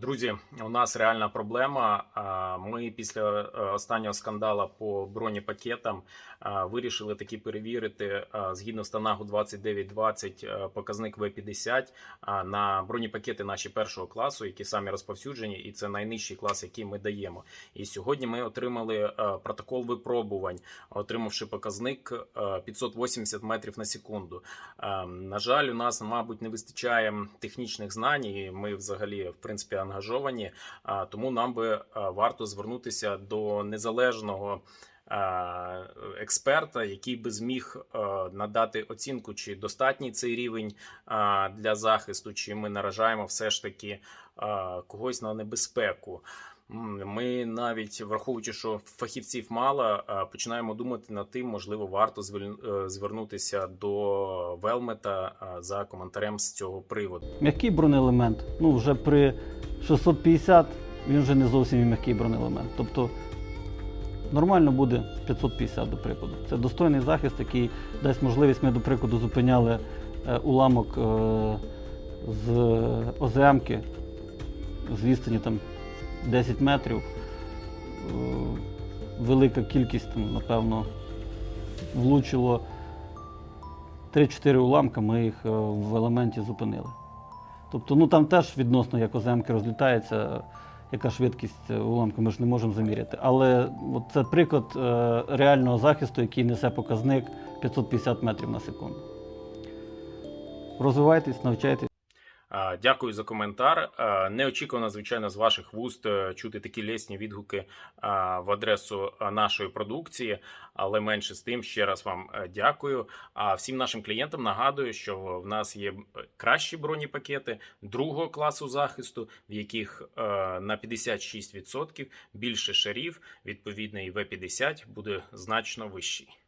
Друзі, у нас реальна проблема. Ми після е, останнього скандалу по бронепакетам вирішили таки перевірити згідно з Танагу 2920 е, показник В50 на бронепакети наші першого класу, які самі розповсюджені, і це найнижчий клас, який ми даємо. І сьогодні ми отримали е, протокол випробувань, отримавши показник е, 580 метрів на секунду. Е, На жаль, у нас, мабуть, не вистачає технічних знань, і ми взагалі, в принципі, ангажовані. А, Тому нам би варто звернутися до незалежного. Експерта, який би зміг е, надати оцінку, чи достатній цей рівень для захисту, чи ми наражаємо все ж таки когось на небезпеку. Ми навіть враховуючи, що фахівців мало, починаємо думати над тим, можливо, варто е, звернутися до Велмета за коментарем з цього приводу. М'який бронеелемент. Ну, вже при 650 він вже не зовсім м'який бронеелемент. Тобто нормально буде 550, до прикладу. Це достойний захист, який дасть можливість. Ми, до прикладу, зупиняли е, уламок е, з ОЗМки з відстані там 10 метрів. Е, велика кількість, там, напевно, влучило 3-4 уламка, ми їх в елементі зупинили. Тобто, ну там теж відносно як оземки розлітається, яка швидкість уламку, ми ж не можемо заміряти. Але от це приклад е, реального захисту, який несе показник 550 метрів на секунду. Розвивайтесь, навчайтесь. Дякую за коментар. А, Неочікувано, звичайно, з ваших вуст е, чути такі лесні відгуки в адресу нашої продукції, але менше з тим, ще раз вам е, дякую. А всім нашим клієнтам нагадую, що в нас є е, кращі бронепакети другого класу захисту, в яких е, на 56% більше шарів, відповідно, і В50 буде значно вищий.